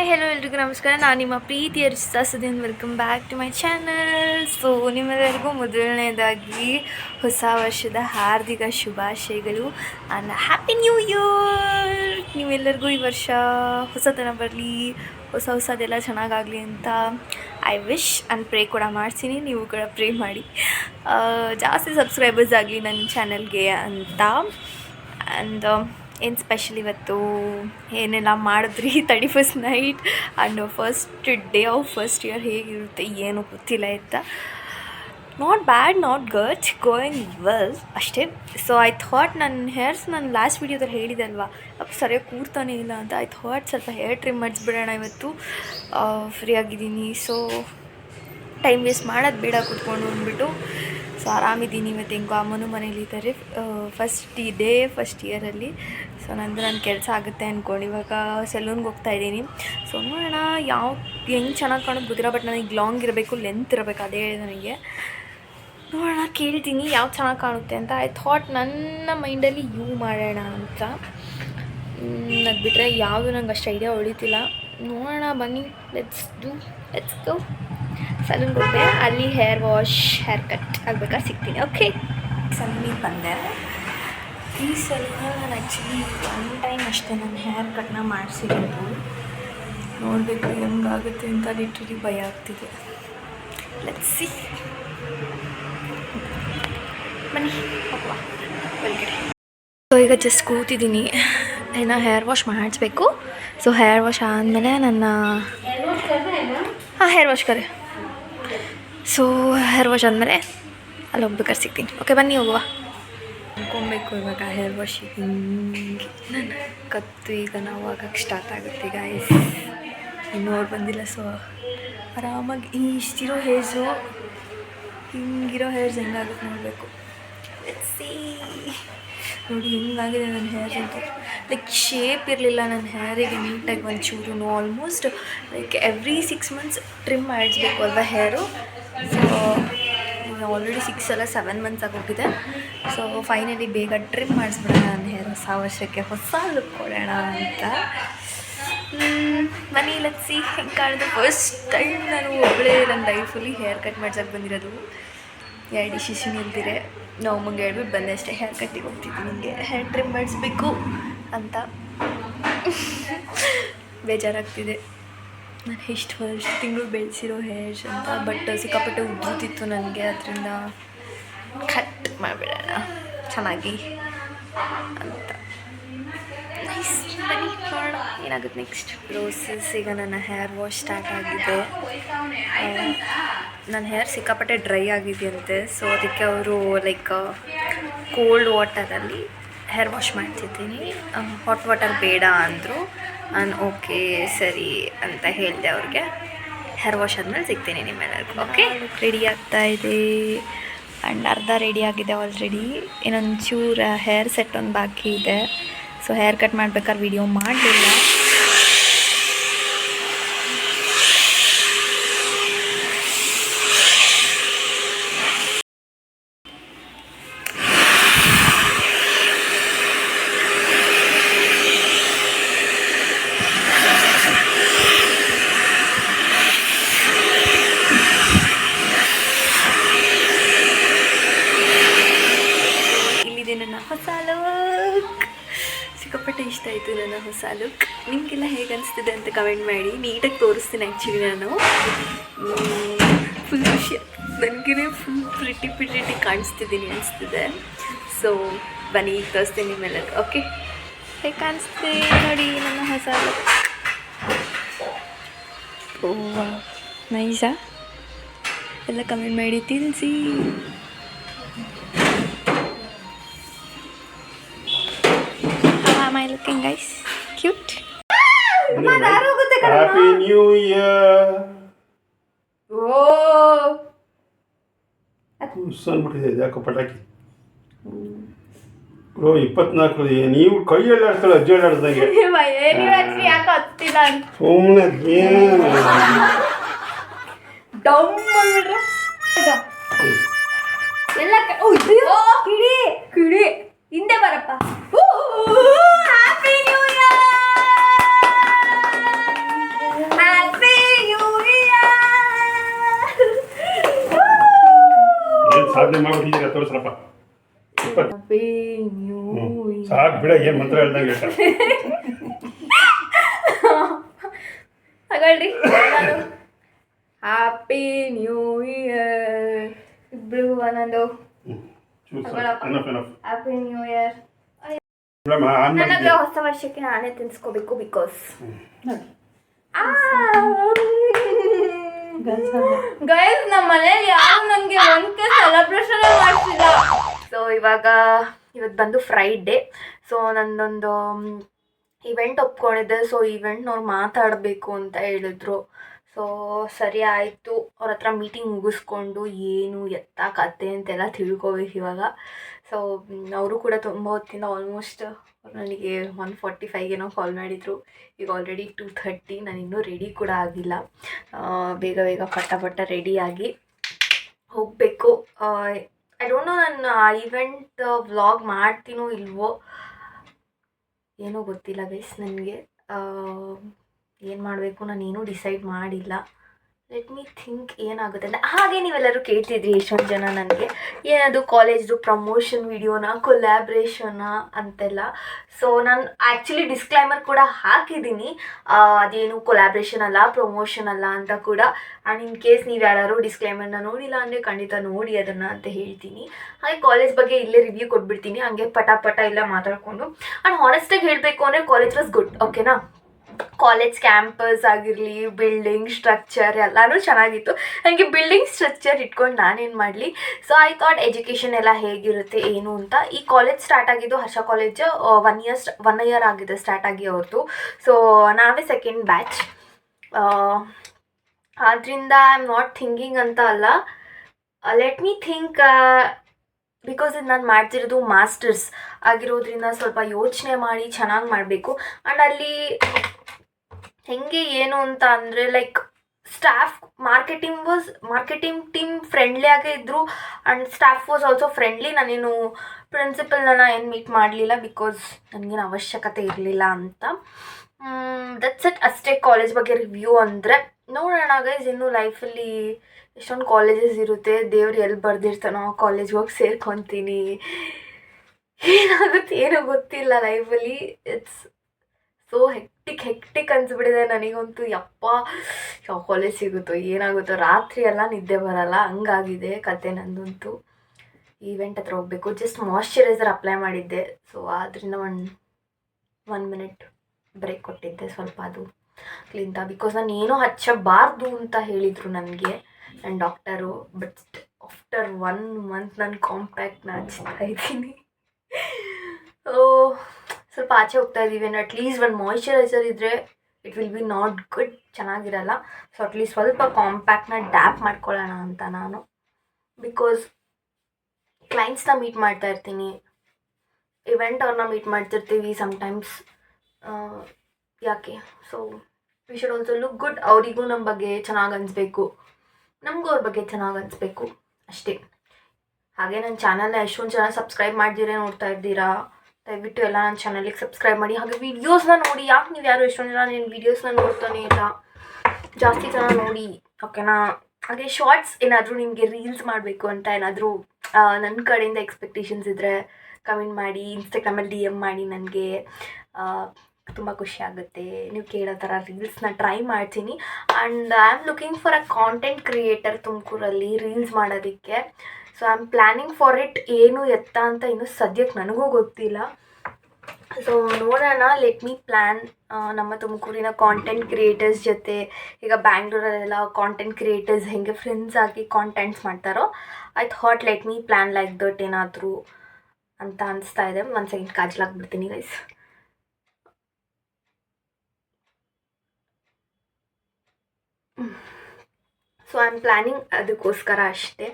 Hi hello ಎಲ್ರಿಗೂ ನಮಸ್ಕಾರ. ನಾನು ನಿಮ್ಮ ಪ್ರೀತಿಯ Sudin. Welcome back to my channel so ನಿಮ್ಮೆಲ್ಲರಿಗೂ ಮೊದಲನೇದಾಗಿ ಹೊಸ ವರ್ಷದ ಹಾರ್ದಿಕ ಶುಭಾಶಯಗಳು ಆ್ಯಂಡ್ ಹ್ಯಾಪಿ ನ್ಯೂ ಇಯರ್ ನೀವೆಲ್ಲರಿಗೂ ಈ ವರ್ಷ ಹೊಸತನ ಬರಲಿ, ಹೊಸ ಹೊಸದೆಲ್ಲ ಚೆನ್ನಾಗಾಗಲಿ ಅಂತ ಐ ವಿಶ್ ಆ್ಯಂಡ್ ಪ್ರೇ ಕೂಡ ಮಾಡ್ತೀನಿ. ನೀವು ಕೂಡ ಪ್ರೇ ಮಾಡಿ. ಜಾಸ್ತಿ ಸಬ್ಸ್ಕ್ರೈಬರ್ಸ್ ಆಗಲಿ ನನ್ನ ಚಾನಲ್ಗೆ ಅಂತ. ಆ್ಯಂಡ್ ಏನು ಸ್ಪೆಷಲ್ ಇವತ್ತು? ಏನೆಲ್ಲ ಮಾಡಿದ್ರಿ thirty first night and first day of first year ಹೇಗಿರುತ್ತೆ, ಏನು ಗೊತ್ತಿಲ್ಲ ಆಯಿತಾ? Not bad not good going well ಅಷ್ಟೇ. ಸೊ ಐ ಥಾಟ್ ನನ್ನ ಹೇರ್ಸ್ ನನ್ನ ಲಾಸ್ಟ್ ವೀಡಿಯೋದಲ್ಲಿ ಹೇಳಿದೆ ಅಲ್ವಾ? ಸರಿಯಾಗಿ ಕೂರ್ತಾನೆ ಇಲ್ಲ ಅಂತ. ಐ ಥಾಟ್ ಸ್ವಲ್ಪ ಹೇರ್ ಟ್ರಿಮ್ ಮಾಡಿಸ್ಬಿಡೋಣ ಇವತ್ತು. ಫ್ರೀ ಆಗಿದ್ದೀನಿ. ಸೊ ಟೈಮ್ ವೇಸ್ಟ್ ಮಾಡೋದು ಬೇಡ ಕೂತ್ಕೊಂಡು ಅಂದ್ಬಿಟ್ಟು ಆರಾಮಿದ್ದೀನಿ ಮತ್ತು ಹೆಂಗೋ ಅಮ್ಮನೂ ಮನೇಲಿದ್ದಾರೆ ಫಸ್ಟ್ ಇದೇ ಫಸ್ಟ್ ಇಯರಲ್ಲಿ ಸೊ ನಂದು ನನ್ನ ಕೆಲಸ ಆಗುತ್ತೆ ಅಂದ್ಕೊಂಡು ಇವಾಗ ಸೆಲೂನ್ಗೆ ಹೋಗ್ತಾ ಇದ್ದೀನಿ. ಸೊ ನೋಡೋಣ ಯಾವ, ಹೆಂಗೆ ಚೆನ್ನಾಗಿ ಕಾಣೋದು ಗೊತ್ತಿಲ್ಲ ಬಟ್ ನನಗೆ ಲಾಂಗ್ ಇರಬೇಕು ಲೆಂತ್ ಇರಬೇಕು, ಅದೇ ನನಗೆ. ನೋಡೋಣ, ಕೇಳ್ತೀನಿ ಯಾವ್ದು ಚೆನ್ನಾಗಿ ಕಾಣುತ್ತೆ ಅಂತ. ಐ ಥಾಟ್ ನನ್ನ ಮೈಂಡಲ್ಲಿ ಯೂ ಮಾಡೋಣ ಅಂತ. ಅದು ಬಿಟ್ಟರೆ ಯಾವುದು ನಂಗೆ ಅಷ್ಟು ಐಡಿಯಾ ಹೊಳಿತಿಲ್ಲ. ನೋಡೋಣ, ಬನ್ನಿ. ಲೆಟ್ಸ್ ಡೂ ಲೆಟ್ಸ್ ಗೋ ಸಲೂನ್ಗೆ ಹೋಗ್ದೆ ಅಲ್ಲಿ ಹೇರ್ ವಾಶ್ ಹೇರ್ ಕಟ್ ಆಗಬೇಕಾ ಸಿಗ್ತೀನಿ. ಓಕೆ ಸಲೂನಿಗೆ ಬಂದೆ. ಈ ಸಲ ನಾನು ಆ್ಯಕ್ಚುಲಿ ಒನ್ ಟೈಮ್ ಅಷ್ಟೇ ನಾನು ಹೇರ್ ಕಟ್ನ ಮಾಡಿಸಿರೋದು. ನೋಡಬೇಕು ಹೆಂಗಾಗುತ್ತೆ ಅಂತ ಲಿಟ್ರಲಿ ಭಯ ಆಗ್ತಿದೆ. ಸಿ ಬನ್ನಿ ಹೋಗುವ. ಒಳಗಡೆ. ಸೊ ಈಗ ಜಸ್ಟ್ ಕೂತಿದ್ದೀನಿ. ಇನ್ನು ಹೇರ್ ವಾಶ್ ಮಾಡಿಸ್ಬೇಕು. ಸೊ ಹೇರ್ ವಾಶ್ ಆದಮೇಲೆ ನನ್ನ ಹಾಂ ಹೇರ್ ವಾಶ್ ಕರೆ ಸೊ ಹೇರ್ ವಾಶ್ ಆದಮೇಲೆ ಅಲ್ಲಿ ಹೋಗ್ಬೇಕಾದ್ರೆ ಸಿಗ್ತೀನಿ ಓಕೆ ಬನ್ನಿ ಹೋಗುವ. ಅನ್ಕೊಬೇಕು, ಇವಾಗ ಹೇರ್ ವಾಶ್ ಹಿಂಗೆ. ನಾನು ಕತ್ತು ಈಗ ನಾವು ಆಗಕ್ಕೆ ಸ್ಟಾರ್ಟ್ ಆಗುತ್ತೆ ಈಗ ಇನ್ನೂ ಅವ್ರು ಬಂದಿಲ್ಲ ಸೊ ಆರಾಮಾಗಿ ಇಷ್ಟಿರೋ ಹೇರ್ಸು ಹಿಂಗಿರೋ ಹೇರ್ಸ್ ಹೆಂಗಾಗುತ್ತೆ ನೋಡಬೇಕು. ನೋಡಿ, ಹಿಂಗಾಗಿದೆ ನನ್ನ ಹೇರ್ ಅಂತ. ಲೈಕ್ ಶೇಪ್ ಇರಲಿಲ್ಲ ನನ್ನ ಹೇರಿಗೆ ನೀಟಾಗಿ ಒಂಚೂರು almost like every six months trim ಮಾಡಿಸ್ಬೇಕು ಅಲ್ವಾ ಹೇರು ಸೊ ಆಲ್ರೆಡಿ ಸಿಕ್ಸ್ ಅಲ್ಲ ಸೆವೆನ್ ಮಂತ್ಸ್ ಆಗೋಗಿದೆ ಸೊ ಫೈನಲಿ ಬೇಗ ಟ್ರಿಮ್ ಮಾಡಿಸ್ಬಿಡೋಣ ನನ್ನ ಹೇರ್ ಹೊಸ ವರ್ಷಕ್ಕೆ ಹೊಸ ಲುಕ್ ಕೊಡೋಣ ಅಂತ. ಮನಿ ಲಕ್ಸಿ ಹೆಂಗೆ ಕಾಣಿದ್ರು ಫಸ್ಟ್ ಟೈಮ್ ನಾನು ಒಬ್ಬಳೇ ನನ್ನ ಲೈಫಲ್ಲಿ ಹೇರ್ ಕಟ್ ಮಾಡ್ಸೋಕ್ಕೆ ಬಂದಿರೋದು. ಎರಡು ಶಿಶು ನಿಲ್ದಿರೆ ನಾವು ಮುಂಗೆ ಹೇಳ್ಬಿಟ್ಟು ಬಂದೆ ಅಷ್ಟೇ ಹೇರ್ ಕಟ್ಟಿಗೆ ಹೋಗ್ತಿದ್ವಿ ನಿಮಗೆ ಹೇರ್ ಟ್ರಿಮ್ ಮಾಡಿಸ್ಬೇಕು ಅಂತ. ಬೇಜಾರಾಗ್ತಿದೆ. ನಾನು ಎಷ್ಟು ವರ್ಷ ತಿಂಗಳು ಬೆಳೆಸಿರೋ ಹೇರ್ಸ್ ಅಂತ ಬಟ್ ಸಿಕ್ಕಾಪಟ್ಟೆ ಉದ್ದುತ್ತಿತ್ತು ನನಗೆ, ಅದರಿಂದ ಕಟ್ ಮಾಡಿಬಿಡೋಣ. ಚೆನ್ನಾಗಿ. ಅಂತ. ಏನಾಗುತ್ತೆ ನೆಕ್ಸ್ಟ್ ಪ್ರೋಸೆಸ್ ಈಗ ನನ್ನ ಹೇರ್ ವಾಶ್ ಸ್ಟಾರ್ಟ್ ಆಗಿದೆ. ನನ್ನ ಹೇರ್ ಸಿಕ್ಕಾಪಟ್ಟೆ ಡ್ರೈ ಆಗಿದೆಯಂತೆ ಸೊ ಅದಕ್ಕೆ ಅವರು ಲೈಕ್ ಕೋಲ್ಡ್ ವಾಟರಲ್ಲಿ ಹೇರ್ ವಾಶ್ ಮಾಡ್ತಿದ್ದೀನಿ. ಹಾಟ್ ವಾಟರ್ ಬೇಡ ಅಂದರು. ನಾನು ಓಕೆ, ಸರಿ ಅಂತ ಹೇಳಿದೆ ಅವ್ರಿಗೆ. ಹೇರ್ ವಾಶ್ ಆದಮೇಲೆ ಸಿಗ್ತೀನಿ ನಿಮ್ಮೆಲ್ಲರಿಗೂ, ಓಕೆ? ರೆಡಿ ಆಗ್ತಾ ಇದೆ. ಆ್ಯಂಡ್ ಅರ್ಧ ರೆಡಿ ಆಗಿದೆ ಆಲ್ರೆಡಿ ಇನ್ನೊಂದು ಚೂರ ಹೇರ್ ಸೆಟ್ ಒಂದು ಬಾಕಿ ಇದೆ. ಸೊ ಹೇರ್ ಕಟ್ ಮಾಡ್ಬೇಕಾದ್ರೆ ವಿಡಿಯೋ ಮಾಡಲಿಲ್ಲ ಇಲ್ಲಿದೆ ನನ್ನ ಹೊಸ ಲುಕ್ ಸಿಕ್ಕಾಪಟ್ಟೆ ಇಷ್ಟ ಆಯಿತು ನನ್ನ ಹೊಸ ಲುಕ್ ನಿಮಗೆಲ್ಲ ಹೇಗೆ ಅನಿಸ್ತಿದೆ ಅಂತ ಕಮೆಂಟ್ ಮಾಡಿ. ನೀಟಾಗಿ ತೋರಿಸ್ತೀನಿ ಆ್ಯಕ್ಚುಲಿ ನಾನು. ಫುಲ್ ಖುಷಿ. ನನಗೆ ಫುಲ್ ಪ್ರಿಟಿ ಪ್ರಿಟಿ ಕಾಣಿಸ್ತಿದ್ದೀನಿ ಅನಿಸ್ತಿದೆ. ಸೊ ಬನ್ನಿ ಈಗ ತೋರಿಸ್ತೀನಿ ನಿಮ್ಮೆಲ್ಲ ಓಕೆ ಹೇಗೆ ಕಾಣಿಸ್ತಿದೆ ನೋಡಿ ನನ್ನ ಹೊಸ ಲುಕ್ ಓ ನೈಸಾ? ಎಲ್ಲ ಕಮೆಂಟ್ ಮಾಡಿ ತಿಳಿಸಿ. Am I looking, guys? Cute. Happy new year ಅಂದ್ಬಿಟ್ಟಿದೆ ಯಾಕೋ ಪಟಾಕಿ. ಬ್ರೋ ಇಪ್ಪತ್ನಾಲ್ಕು ನೀವು ಕೈಯಲ್ಲಿ ಆಡ್ತಾಳೆ ಅಜ್ಜಿ ಆಡ್ದಂಗೆ ಸುಮ್ಮನೆ ಏನು ಡೌನ್ ಎಲ್ಲ ಕಿಡಿ ಕಿಡಿ ಹಿಂದೆ ಬರಪ್ಪ ಹ್ಯಾಪಿ ನ್ಯೂ ಇಯರ್ ಅದನ್ನ ಮಾಡ್ಬಿಟ್ಟಿದ್ದೀರಾ ತೋರಿಸ್ರಪ್ಪ ಇಪ್ಪತ್ತು ಹ್ಯಾಪಿ ನ್ಯೂ ಸಾಕು ಬಿಡ ಏನು ಮಂತ್ರ ಹೇಳ್ದಂಗೆ ತಗೊಳ್ರಿ. ಹ್ಯಾಪಿ ನ್ಯೂ ಇಯರ್ ಇಬ್ರಿಗೂ ಒಂದೊಂದು. ಹ್ಯಾಪಿ ನ್ಯೂ ಇಯರ್ ನನಗೆ ಹೊಸ ವರ್ಷಕ್ಕೆ ನಾನೇ ತಿನ್ಸ್ಕೋಬೇಕು ಬಿಕಾಸ್ ಗೈಸ್ ನಮ್ಮ ಮನೇಲಿ ಯಾರು ನನಗೆ ಒಂದೇ ಸೆಲೆಬ್ರೇಷನ್ ಮಾಡ್ತಿಲ್ಲ ಸೊ ಇವಾಗ ಇವತ್ತು ಬಂದು ಫ್ರೈಡೇ ಸೊ ನಂದೊಂದು ಇವೆಂಟ್ ಒಪ್ಕೊಂಡಿದ್ದೆ. ಸೊ ಇವೆಂಟ್ನವ್ರು ಮಾತಾಡಬೇಕು ಅಂತ ಹೇಳಿದ್ರು. ಸೊ ಸರಿ ಆಯಿತು. ಅವ್ರ ಹತ್ರ ಮೀಟಿಂಗ್ ಮುಗಿಸ್ಕೊಂಡು ಏನು ಎತ್ತ ಕತೆ ಅಂತೆಲ್ಲ ತಿಳ್ಕೋಬೇಕು ಇವಾಗ. ಸೊ ಅವರು ಕೂಡ ತುಂಬ ಹೊತ್ತಿಂದ ಆಲ್ಮೋಸ್ಟ್ ನನಗೆ ಒನ್ ಫಾರ್ಟಿ ಫೈವ್ಗೇನೋ ಕಾಲ್ ಮಾಡಿದರು. ಈಗ ಆಲ್ರೆಡಿ ಟೂ ಥರ್ಟಿ ನಾನು ಇನ್ನೂ ರೆಡಿ ಕೂಡ ಆಗಿಲ್ಲ. ಬೇಗ ಬೇಗ ಪಟ್ಟ ಪಟ್ಟ ರೆಡಿಯಾಗಿ ಹೋಗಬೇಕು. ಐ ಡೋಂಟ್ ನೋ ನಾನು ಆ ಇವೆಂಟ್ ವ್ಲಾಗ್ ಮಾಡ್ತೀನೋ ಇಲ್ವೋ ಏನೋ ಗೊತ್ತಿಲ್ಲ ಗೈಸ್ ನನಗೆ. ಏನು ಮಾಡಬೇಕು ನಾನು ಏನೂ ಡಿಸೈಡ್ ಮಾಡಿಲ್ಲ. ಲೆಟ್ ಮೀ ಥಿಂಕ್ ಏನಾಗುತ್ತೆ ಅಂತ ಹಾಗೆ ನೀವೆಲ್ಲರೂ ಕೇಳ್ತಿದ್ರಿ ಎಷ್ಟೊಂದು ಜನ ನನಗೆ, ಏನದು ಕಾಲೇಜ್ದು ಪ್ರಮೋಷನ್ ವಿಡಿಯೋನ ಕೊಲ್ಯಾಬ್ರೇಷನ ಅಂತೆಲ್ಲ. ಸೊ ನಾನು ಆ್ಯಕ್ಚುಲಿ ಡಿಸ್ಕ್ಲೈಮರ್ ಕೂಡ ಹಾಕಿದ್ದೀನಿ. ಅದೇನು ಕೊಲ್ಯಾಬ್ರೇಷನ್ ಅಲ್ಲ ಪ್ರಮೋಷನ್ ಅಲ್ಲ ಅಂತ ಕೂಡ. ಆ್ಯಂಡ್ ಇನ್ ಕೇಸ್ ನೀವು ಯಾರು ಡಿಸ್ಕ್ಲೈಮರ್ನ ನೋಡಿಲ್ಲ ಅಂದರೆ ಖಂಡಿತ ನೋಡಿ ಅದನ್ನು ಅಂತ ಹೇಳ್ತೀನಿ. ಹಾಗೆ ಕಾಲೇಜ್ ಬಗ್ಗೆ ಇಲ್ಲೇ ರಿವ್ಯೂ ಕೊಟ್ಬಿಡ್ತೀನಿ, ಹಂಗೆ ಪಟ ಪಟ ಎಲ್ಲ ಮಾತಾಡಿಕೊಂಡು. ಆ್ಯಂಡ್ ಹಾನೆಸ್ಟಾಗಿ ಹೇಳಬೇಕು ಅಂದರೆ ಕಾಲೇಜ್ ವಾಸ್ ಗುಡ್ ಓಕೆನಾ ಕಾಲೇಜ್ ಕ್ಯಾಂಪಸ್ ಆಗಿರಲಿ ಬಿಲ್ಡಿಂಗ್ ಸ್ಟ್ರಕ್ಚರ್ ಎಲ್ಲನೂ ಚೆನ್ನಾಗಿತ್ತು. ನನಗೆ ಬಿಲ್ಡಿಂಗ್ ಸ್ಟ್ರಕ್ಚರ್ ಇಟ್ಕೊಂಡು ನಾನೇನು ಮಾಡಲಿ? ಸೊ ಐ ಥಾಟ್ ಎಜುಕೇಷನ್ ಎಲ್ಲ ಹೇಗಿರುತ್ತೆ, ಏನು ಅಂತ. ಈ ಕಾಲೇಜ್ ಸ್ಟಾರ್ಟ್ ಆಗಿದ್ದು Harsha college one year one year ಆಗಿದೆ ಸ್ಟಾರ್ಟ್ ಆಗಿ ಅವ್ರದ್ದು ಸೊ ನಾವೇ ಸೆಕೆಂಡ್ ಬ್ಯಾಚ್ ಆದ್ದರಿಂದ ಐ ಆಮ್ ನಾಟ್ ಥಿಂಕಿಂಗ್ ಅಂತ ಅಲ್ಲ. ಲೆಟ್ ಮೀ ಥಿಂಕ್ ಬಿಕಾಸ್ ಇದು ನಾನು ಮಾಡ್ತಿರೋದು ಮಾಸ್ಟರ್ಸ್ ಆಗಿರೋದ್ರಿಂದ ಸ್ವಲ್ಪ ಯೋಚನೆ ಮಾಡಿ ಚೆನ್ನಾಗಿ ಮಾಡಬೇಕು. ಆ್ಯಂಡ್ ಅಲ್ಲಿ ಹೆಂಗೆ ಏನು ಅಂತ ಅಂದರೆ like staff marketing was marketing team friendly ಆಗೇ ಇದ್ದರು and staff was also friendly ನಾನೇನು ಪ್ರಿನ್ಸಿಪಲ್ನ ಏನು ಮೀಟ್ ಮಾಡಲಿಲ್ಲ ಬಿಕಾಸ್ ನನಗೇನು ಅವಶ್ಯಕತೆ ಇರಲಿಲ್ಲ ಅಂತ. ದಟ್ಸ್ ಇಟ್ ಅಷ್ಟೇ ಕಾಲೇಜ್ ಬಗ್ಗೆ ರಿವ್ಯೂ ಅಂದರೆ. ನೋಡೋಣ ಗೈಸ್ ಇನ್ನು ಲೈಫಲ್ಲಿ ಎಷ್ಟೊಂದು ಕಾಲೇಜಸ್ ಇರುತ್ತೆ. ದೇವ್ರು ಎಲ್ಲಿ ಬರ್ದಿರ್ತಾನೋ ಆ ಕಾಲೇಜ್ಗೆ ಹೋಗಿ ಸೇರ್ಕೊತೀನಿ. ಏನಾಗುತ್ತೆ, ಏನೋ ಗೊತ್ತಿಲ್ಲ ಲೈಫಲ್ಲಿ ಇಟ್ಸ್ ಸೊ ಹೆಕ್ಟಿಕ್ ಹೆಕ್ಟಿಕ್ ಅನ್ಸ್ಬಿಟ್ಟಿದೆ ನನಗಂತೂ, ಯಪ್ಪ ಕಾಲೇಜ್ ಸಿಗುತ್ತೋ, ಏನಾಗುತ್ತೋ, ರಾತ್ರಿ ಎಲ್ಲ ನಿದ್ದೆ ಬರಲ್ಲ, ಹಂಗಾಗಿದೆ ಕತೆ ನಂದಂತೂ. ಈವೆಂಟ್ ಹತ್ರ ಹೋಗಬೇಕು ಜಸ್ಟ್ ಮಾಯಶ್ಚರೈಸರ್ ಅಪ್ಲೈ ಮಾಡಿದ್ದೆ. ಸೊ ಆದ್ದರಿಂದ ಒನ್ ಒನ್ ಮಿನಿಟ್ ಬ್ರೇಕ್ ಕೊಟ್ಟಿದ್ದೆ ಸ್ವಲ್ಪ ಅದು ಕ್ಲಿಂತ ಬಿಕಾಸ್ ನಾನು ಏನೂ ಹಚ್ಚಬಾರ್ದು ಅಂತ ಹೇಳಿದರು ನನಗೆ ನನ್ನ doctor but after one month ನಾನು ಕಾಂಪ್ಯಾಕ್ಟ್ನ ಹಚ್ತಾ ಇದ್ದೀನಿ. ಸ್ವಲ್ಪ ಆಚೆ ಹೋಗ್ತಾ ಇದ್ದೀವಿ ಅಟ್ಲೀಸ್ಟ್ ಒಂದು ಮಾಯಶ್ಚರೈಸರ್ ಇದ್ದರೆ it will be not good ಚೆನ್ನಾಗಿರಲ್ಲ. ಸೊ ಅಟ್ಲೀಸ್ಟ್ ಸ್ವಲ್ಪ ಕಾಂಪ್ಯಾಕ್ಟ್ನ ಡ್ಯಾಪ್ ಮಾಡ್ಕೊಳ್ಳೋಣ ಅಂತ ನಾನು. ಬಿಕಾಸ್ ಕ್ಲೈಂಟ್ಸ್ನ ಮೀಟ್ ಮಾಡ್ತಾ ಇರ್ತೀನಿ. ಇವೆಂಟ್ ಅವ್ರನ್ನ ಮೀಟ್ ಮಾಡ್ತಿರ್ತೀವಿ ಸಮ್ಟೈಮ್ಸ್ ಯಾಕೆ? So we should also look good ಅವರಿಗೂ ನಮ್ಮ ಬಗ್ಗೆ ಚೆನ್ನಾಗಿ ಅನಿಸ್ಬೇಕು. ನಮಗೂ ಅವ್ರ ಬಗ್ಗೆ ಚೆನ್ನಾಗಿ ಅನಿಸ್ಬೇಕು. ಅಷ್ಟೇ. ಹಾಗೆ ನನ್ನ ಚಾನಲ್ನ ಎಷ್ಟೊಂದು ಜನ ಸಬ್ಸ್ಕ್ರೈಬ್ ಮಾಡ್ದಿರೇ ನೋಡ್ತಾ ಇದ್ದೀರಾ ದಯವಿಟ್ಟು ಎಲ್ಲ ನನ್ನ ಚಾನಲಿಗೆ ಸಬ್ಸ್ಕ್ರೈಬ್ ಮಾಡಿ. ಹಾಗೆ ವೀಡಿಯೋಸ್ನ ನೋಡಿ. ಯಾಕೆ ನೀವು ಯಾರು ಎಷ್ಟೊಂದು ಜನ ನಿನ್ನ ವೀಡಿಯೋಸ್ನ ನೋಡ್ತಾನೆ ಇಲ್ಲ? ಜಾಸ್ತಿ ಜನ ನೋಡಿ. ಓಕೆನಾ ಹಾಗೆ ಶಾರ್ಟ್ಸ್ ಏನಾದರೂ ನಿಮಗೆ ರೀಲ್ಸ್ ಮಾಡಬೇಕು ಅಂತ ಏನಾದರೂ ನನ್ನ ಕಡೆಯಿಂದ ಎಕ್ಸ್ಪೆಕ್ಟೇಷನ್ಸ್ ಇದ್ದರೆ ಕಮೆಂಟ್ ಮಾಡಿ. ಇನ್ಸ್ಟಾಗ್ರಾಮಲ್ಲಿ ಡಿ ಎಂ ಮಾಡಿ ನನಗೆ. ತುಂಬ ಖುಷಿ ಆಗುತ್ತೆ. ನೀವು ಕೇಳೋ ಥರ ರೀಲ್ಸ್ನ ಟ್ರೈ ಮಾಡ್ತೀನಿ. And I am looking for a content creator ತುಮಕೂರಲ್ಲಿ ರೀಲ್ಸ್ ಮಾಡೋದಕ್ಕೆ. So I am planning for it ಏನು ಎತ್ತ ಅಂತ ಇನ್ನೂ ಸದ್ಯಕ್ಕೆ ನನಗೂ ಗೊತ್ತಿಲ್ಲ. ಸೊ ನೋಡೋಣ. ಲೆಟ್ ಮೀ ಪ್ಲ್ಯಾನ್ ನಮ್ಮ ತುಮಕೂರಿನ ಕಾಂಟೆಂಟ್ ಕ್ರಿಯೇಟರ್ಸ್ ಜೊತೆ. ಈಗ ಬ್ಯಾಂಗ್ಳೂರಲ್ಲೆಲ್ಲ ಕಾಂಟೆಂಟ್ ಕ್ರಿಯೇಟರ್ಸ್ ಹೆಂಗೆ ಫ್ರೆಂಡ್ಸ್ ಆಗಿ ಕಾಂಟೆಂಟ್ಸ್ ಮಾಡ್ತಾರೋ I thought let me plan like that ಏನಾದರೂ ಅಂತ ಅನಿಸ್ತಾ ಇದೆ. ಒಂದು second ಕಾಜಲಾಗ್ಬಿಡ್ತೀನಿ guys so I am planning ಅದಕ್ಕೋಸ್ಕರ ಅಷ್ಟೇ.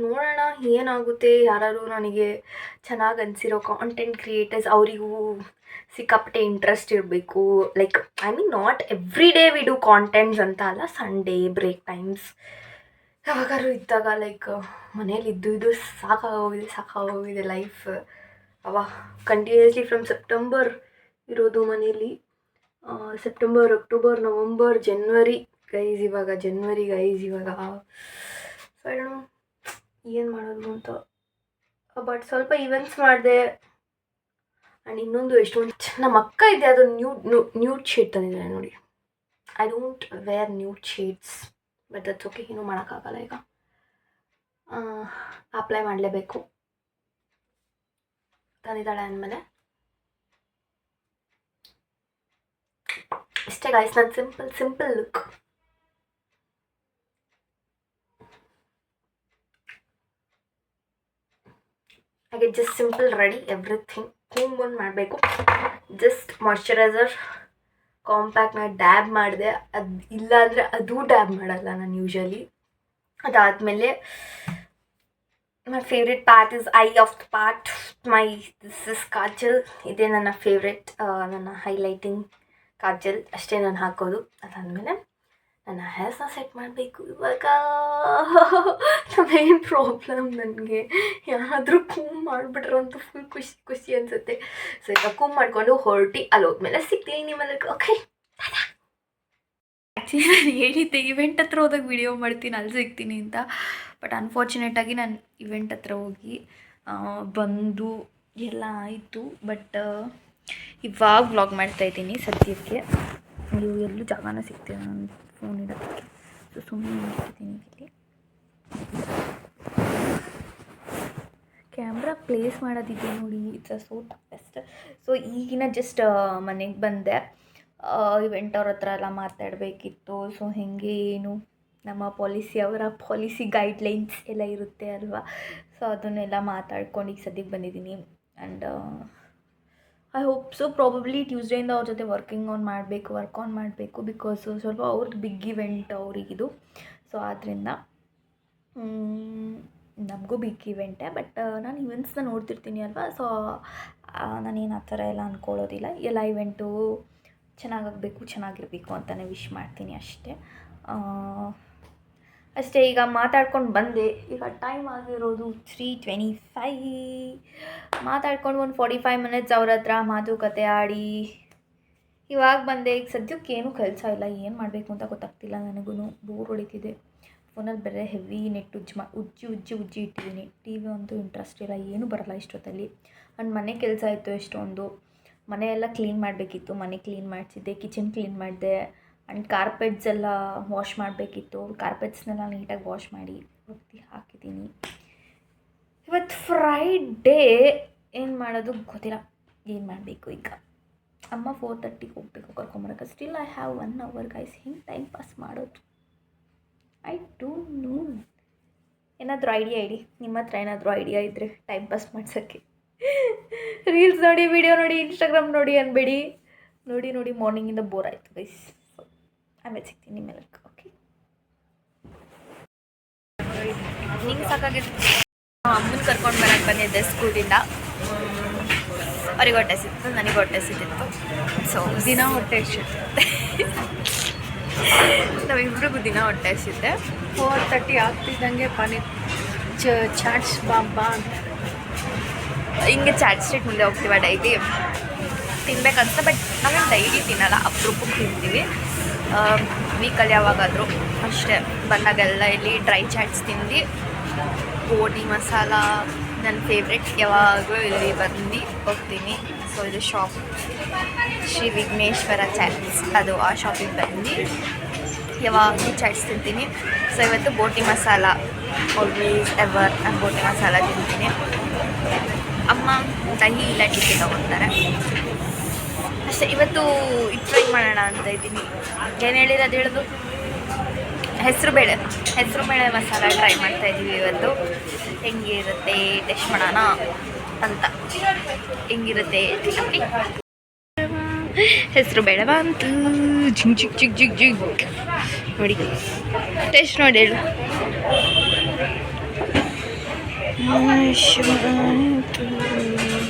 ನೋಡೋಣ ಏನಾಗುತ್ತೆ. ಯಾರು ನನಗೆ ಚೆನ್ನಾಗಿ ಅನಿಸಿರೋ ಕಾಂಟೆಂಟ್ ಕ್ರಿಯೇಟರ್ಸ್ ಅವರಿಗೂ ಸಿಕ್ಕಾಪಟ್ಟೆ ಇಂಟ್ರೆಸ್ಟ್ ಇರಬೇಕು. Like I mean not every day we do contents ಅಂತ ಅಲ್ಲ ಸಂಡೇ ಬ್ರೇಕ್ ಟೈಮ್ಸ್ ಯಾವಾಗಾದ್ರು ಇದ್ದಾಗ ಲೈಕ್ ಮನೇಲಿ ಇದ್ದು ಇದು ಸಾಕಾಗೋಗಿದೆ ಸಾಕಾಗೋಗಿದೆ ಲೈಫ್ ಅವ ಕಂಟಿನ್ಯೂಸ್ಲಿ ಫ್ರಮ್ ಸೆಪ್ಟೆಂಬರ್ ಇರೋದು ಮನೇಲಿ. September October November January guys ಇವಾಗ ಜನ್ವರಿ ಗೈಸ್ ಇವಾಗ ಸೊ ಏನು ಮಾಡೋದು ಅಂತ. ಬಟ್ ಸ್ವಲ್ಪ ಈವೆಂಟ್ಸ್ ಮಾಡಿದೆ. ಆ್ಯಂಡ್ ಇನ್ನೊಂದು ಎಷ್ಟೊಂದು ನಮ್ಮ ಅಕ್ಕ ಇದೆ, ಅದು ನ್ಯೂ ನ್ಯೂಟ್ ಶೇಡ್ ತಂದಿದ್ದಾರೆ ನೋಡಿ. I don't wear nude shades but that's okay ಏನೂ ಮಾಡೋಕ್ಕಾಗಲ್ಲ ಈಗ. ಅಪ್ಲೈ ಮಾಡಲೇಬೇಕು. ತಂದಿದ್ದಾಳೆ ಅಂದಮೇಲೆ. ಇಷ್ಟೇ ಗಾಯ್ಸ್ ನನ್ನ ಸಿಂಪಲ್ ಸಿಂಪಲ್ ಲುಕ್ ಹಾಗೆ ಜಸ್ಟ್ ಸಿಂಪಲ್ ರೆಡಿ ಎವ್ರಿಥಿಂಗ್ ಕೂಂಬೊಂದು ಮಾಡಬೇಕು. ಜಸ್ಟ್ ಮಾಯ್ಶ್ಚರೈಸರ್ ಕಾಂಪ್ಯಾಕ್ಟ್ನ ಡ್ಯಾಬ್ ಮಾಡಿದೆ. ಅದು ಇಲ್ಲ ಅಂದರೆ ಅದೂ ಡ್ಯಾಬ್ ಮಾಡಲ್ಲ ನಾನು ಯೂಶಲಿ ಅದಾದಮೇಲೆ my favourite part is eye of the part my this is kajal. ಇದೇ ನನ್ನ ಫೇವ್ರೆಟ್ ನನ್ನ ಹೈಲೈಟಿಂಗ್ ಕಾಜಲ್. ಅಷ್ಟೇ ನಾನು ಹಾಕೋದು. ಅದಾದಮೇಲೆ ನನ್ನ ಹೇರ್ಸ್ನ ಸೆಟ್ ಮಾಡಬೇಕು. ಇವಾಗ ಏನು ಪ್ರಾಬ್ಲಮ್ ನನಗೆ. ಯಾರಾದರೂ ಕೂಮ್ ಮಾಡಿಬಿಟ್ರು ಅಂತೂ ಫುಲ್ ಖುಷಿ ಖುಷಿ ಅನಿಸುತ್ತೆ. ಸೊ ಈಗ ಕೂಮ್ ಮಾಡಿಕೊಂಡು ಹೊರಟಿ ಅಲ್ಲಿ ಹೋದ್ಮೇಲೆ ಸಿಗ್ತೀನಿ ನಿಮ್ಮಲ್ಲಿ. ಓಕೆ ಆ್ಯಕ್ಚುಲಿ ನಾನು ಹೇಳಿದ್ದೆ ಇವೆಂಟ್ ಹತ್ರ ಹೋದಾಗ ವಿಡಿಯೋ ಮಾಡ್ತೀನಿ, ಅಲ್ಲಿ ಸಿಗ್ತೀನಿ ಅಂತ. ಬಟ್ ಅನ್ಫಾರ್ಚುನೇಟಾಗಿ ನಾನು ಇವೆಂಟ್ ಹತ್ರ ಹೋಗಿ ಬಂದು ಎಲ್ಲ ಆಯಿತು. ಬಟ್ ಇವಾಗ ವ್ಲಾಗ್ ಮಾಡ್ತಾಯಿದ್ದೀನಿ ಸದ್ಯಕ್ಕೆ. ನೀವು ಎಲ್ಲೂ ಜಾಗನ ಸಿಗ್ತೀರ ಫೋನ್ ಇಡೋದಕ್ಕೆ ಸೊ ಸುಮ್ಮನೆ ಮಾಡ್ತಿದ್ದೀನಿ ಇಲ್ಲಿ. ಕ್ಯಾಮ್ರಾ ಪ್ಲೇಸ್ ಮಾಡೋದಿದೆ ನೋಡಿ ಇಟ್ಸ್ ಸೋ ಬೆಸ್ಟ್ ಸೊ ಈಗಿನ ಜಸ್ಟ್ ಮನೆಗೆ ಬಂದೆ. ಇವೆಂಟ್ ಅವ್ರ ಹತ್ರ ಎಲ್ಲ ಮಾತಾಡಬೇಕಿತ್ತು. ಸೊ ಹೆಂಗೆ ಏನು, ನಮ್ಮ ಪಾಲಿಸಿ ಅವರ ಪಾಲಿಸಿ ಗೈಡ್ಲೈನ್ಸ್ ಎಲ್ಲ ಇರುತ್ತೆ ಅಲ್ವಾ? ಸೊ ಅದನ್ನೆಲ್ಲ ಮಾತಾಡ್ಕೊಂಡು ಈಗ ಸದ್ಯಕ್ಕೆ ಬಂದಿದ್ದೀನಿ. And I hope so probably ಟ್ಯೂಸ್ಡೇಯಿಂದ ಅವ್ರ ಜೊತೆ ವರ್ಕಿಂಗ್ ಆನ್ ಮಾಡಬೇಕು ವರ್ಕ್ ಆನ್ ಮಾಡಬೇಕು ಬಿಕಾಸ್ ಸ್ವಲ್ಪ ಅವ್ರದ್ದು ಬಿಗ್ ಇವೆಂಟ್ ಅವರಿಗಿದು. ಸೊ ಆದ್ದರಿಂದ ನಮಗೂ ಬಿಗ್ ಇವೆಂಟೇ ಬಟ್ ನಾನು ಇವೆಂಟ್ಸ್ನ ನೋಡ್ತಿರ್ತೀನಿ ಅಲ್ವಾ? ಸೊ ನಾನೇನು ಆ ಥರ ಎಲ್ಲ ಅಂದ್ಕೊಳ್ಳೋದಿಲ್ಲ ಎಲ್ಲ ಇವೆಂಟು ಚೆನ್ನಾಗಾಗಬೇಕು, ಚೆನ್ನಾಗಿರಬೇಕು ಅಂತಲೇ ವಿಶ್ ಮಾಡ್ತೀನಿ ಅಷ್ಟೇ. ಅಷ್ಟೇ, ಈಗ ಮಾತಾಡ್ಕೊಂಡು ಬಂದೆ. ಈಗ ಟೈಮ್ ಆಗಿರೋದು ತ್ರೀ ಟ್ವೆಂಟಿ ಫೈ ಮಾತಾಡ್ಕೊಂಡು ಒಂದು ಫಾರ್ಟಿ ಫೈವ್ ಮಿನಿಟ್ಸ್ ಅವ್ರ ಹತ್ರ ಮಾತುಕತೆ ಆಡಿ. ಇವಾಗ ಬಂದೆ. ಈಗ ಸದ್ಯಕ್ಕೆ ಏನೂ ಕೆಲಸ ಇಲ್ಲ. ಏನು ಮಾಡಬೇಕು ಅಂತ ಗೊತ್ತಾಗ್ತಿಲ್ಲ ನನಗೂ ಬೋರ್ ಹೊಡಿತಿದೆ. ಫೋನಲ್ಲಿ ಬೇರೆ ಹೆವಿ ನೆಟ್ ಉಜ್ಜಿ ಮಾ ಉಜ್ಜಿ ಉಜ್ಜಿ ಉಜ್ಜಿ ಇಟ್ಟಿದ್ದೀನಿ. ಟಿ ವಿ ಅಂತೂ ಇಂಟ್ರೆಸ್ಟ್ ಇಲ್ಲ. ಏನೂ ಬರಲ್ಲ ಇಷ್ಟೊತ್ತಲ್ಲಿ. ಆ್ಯಂಡ್ ಮನೆ ಕೆಲಸ ಇತ್ತು ಎಷ್ಟೊಂದು. ಮನೆಯೆಲ್ಲ ಕ್ಲೀನ್ ಮಾಡಬೇಕಿತ್ತು. ಮನೆ ಕ್ಲೀನ್ ಮಾಡಿಸಿದ್ದೆ. ಕಿಚನ್ ಕ್ಲೀನ್ ಮಾಡಿದೆ. ಆ್ಯಂಡ್ ಕಾರ್ಪೆಟ್ಸ್ ಎಲ್ಲ ವಾಶ್ ಮಾಡಬೇಕಿತ್ತು. ಕಾರ್ಪೆಟ್ಸ್ನೆಲ್ಲ ನೀಟಾಗಿ ವಾಶ್ ಮಾಡಿ ಒತ್ತಿ ಹಾಕಿದ್ದೀನಿ. ಇವತ್ತು ಫ್ರೈಡೇ ಏನು ಮಾಡೋದು ಗೊತ್ತಿಲ್ಲ. ಏನು ಮಾಡಬೇಕು ಈಗ? ಅಮ್ಮ ಫೋರ್ ತರ್ಟಿಗೆ ಹೋಗ್ಬೇಕು, ಕರ್ಕೊಂಬರಕ್ಕೆ. Still I have one hour guys ಹಿಂಗೆ ಟೈಮ್ ಪಾಸ್ ಮಾಡೋದು? ಐ ಡೋಂಟ್ ನೋ ಏನಾದರೂ ಐಡಿಯಾ ಇಡಿ. ನಿಮ್ಮ ಹತ್ರ ಏನಾದರೂ ಐಡಿಯಾ ಇದ್ದರೆ ಟೈಮ್ ಪಾಸ್ ಮಾಡ್ಸೋಕ್ಕೆ. ರೀಲ್ಸ್ ನೋಡಿ ವಿಡಿಯೋ ನೋಡಿ ಇನ್ಸ್ಟಾಗ್ರಾಮ್ ನೋಡಿ ಅನ್ಬೇಡಿ. ನೋಡಿ ನೋಡಿ ಮಾರ್ನಿಂಗಿಂದ ಬೋರ್ ಆಯಿತು ಗೈಸ್ ಆಮೇಲೆ ಸಿಗ್ತೀನಿ ನಿಮ್ಮೆಲ್ಲ. ಓಕೆ ಹಿಂಗೆ ಸಾಕಾಗಿತ್ತು ಅಮ್ಮನ ಕರ್ಕೊಂಡು ಬರಕ್ಕೆ ಬಂದಿದ್ದೆ ಸ್ಕೂಲಿಂದ. ಅವ್ರಿಗೆ ಹೊಟ್ಟೆ ಸಿಕ್ತು ನನಗೆ ಹೊಟ್ಟೆ ಸಿಕ್ಕಿತ್ತು. ಸೊ ದಿನ ಹೊಟ್ಟೆ ಸಿಗುತ್ತೆ ನಾವಿಬ್ರಿಗೂ ದಿನ ಹೊಟ್ಟೆ ಸಿಗುತ್ತೆ ಫೋರ್ ತರ್ಟಿ ಆಗ್ತಿದ್ದಂಗೆ ಪಾನಿ ಚ ಚಾಟ್ಸ್ ಬಾಂಬಾ ಅಂತ. ಹಿಂಗೆ ಚಾಟ್ ಸ್ಟ್ರೀಟ್ ಮುಂದೆ ಹೋಗ್ತೀವ ಡೈಲಿ. ತಿನ್ಬೇಕಂತ ಬಟ್ ನಾವೇನು ಡೈಲಿ ತಿನ್ನಲ್ಲ ಅಪ್ರೂಪಕ್ಕೆ ತಿಂತೀವಿ. ವೀಕಲ್ಲಿ ಯಾವಾಗಾದರೂ ಅಷ್ಟೇ. ಬಂದಾಗೆಲ್ಲ ಇಲ್ಲಿ ಡ್ರೈ ಚಾಟ್ಸ್ ತಿಂದು ಗೋಡಿ ಮಸಾಲ ನನ್ನ ಫೇವ್ರೆಟ್ ಯಾವಾಗಲೂ ಇಲ್ಲಿ ಬಂದು ಹೋಗ್ತೀನಿ. ಸೊ ಇದು ಶಾಪ್ ಶ್ರೀ ವಿಘ್ನೇಶ್ವರ ಚಾಟ್ಸ್ ಅದು ಆ ಶಾಪಿಗೆ ಬಂದು ಯಾವಾಗಲೂ ಚಾಟ್ಸ್ ತಿಂತೀನಿ. ಸೊ ಇವತ್ತು ಬೋಟಿ ಮಸಾಲ. ಆಲ್ವೇಸ್ ಎವರ್ ನಾನು ಬೋಟಿ ಮಸಾಲ ತಿಂತೀನಿ. ಅಮ್ಮ, ದಹಿ ಇಲ್ಲ ಟಿಕೆ ತೊಗೊಳ್ತಾರೆ ಅಷ್ಟೇ, ಇವತ್ತು, ಇದು ಟ್ರೈ ಮಾಡೋಣ ಅಂತ ಇದ್ದೀನಿ. ಏನು ಹೇಳಿರೋದು ಹೇಳೋದು? ಹೆಸರು ಬೇಳೆ ಹೆಸರು ಬೇಳೆ ಮಸಾಲ ಟ್ರೈ ಮಾಡ್ತಾ ಇದ್ದೀವಿ ಇವತ್ತು. ಹೆಂಗಿರುತ್ತೆ ಟೆಸ್ಟ್ ಮಾಡೋಣ ಅಂತ. ಹೆಂಗಿರುತ್ತೆ ಹೆಸರು ಬೇಳೆ ಬಂತು ಜಿಗ್ ಜಿಗ್ ಜಿಗ್ ಜಿಗ್ ಜಿಗ್. ನೋಡಿ. ಟೇಸ್ಟ್ ನೋಡಿ ಹೇಳು.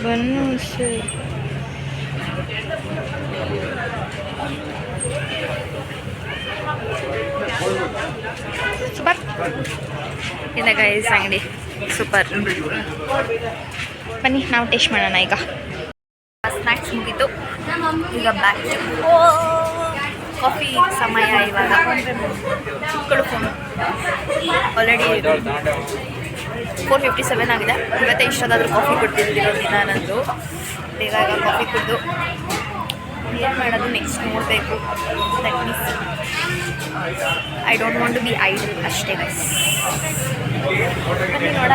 ಬನ್ನು ಸರ್ ಸೂಪರ್ ಇಲ್ಲ ಗೈಸ್ ಅಂಗಡಿ. ಸೂಪರ್ ಬನ್ನಿ, ನಾವು ಟೇಸ್ಟ್ ಮಾಡೋಣ ಈಗ. ಸ್ನ್ಯಾಕ್ಸ್ ಮುಗೀತು. ಈಗ ಬ್ಯಾಕ್ ಕಾಫಿ ಸಮಯ ಇವಾಗ. ಮಕ್ಕಳು phone already four fifty seven ಆಗಿದೆ. ಇವತ್ತೇ ಇಷ್ಟೊಂದಾದರೂ ಕಾಫಿ ಕೊಡ್ತಿದ್ದಿರೋ ದಿನ ನಂದು ಈಗ ಕಾಫಿ ಕುಡಿದು ಏನು ಮಾಡೋದು? ನೆಕ್ಸ್ಟ್ ನೋಡಬೇಕು. That means I don't want to be idle ಅಷ್ಟೇ ಗೈಸ್ ಬನ್ನಿ ನೋಡೋಣ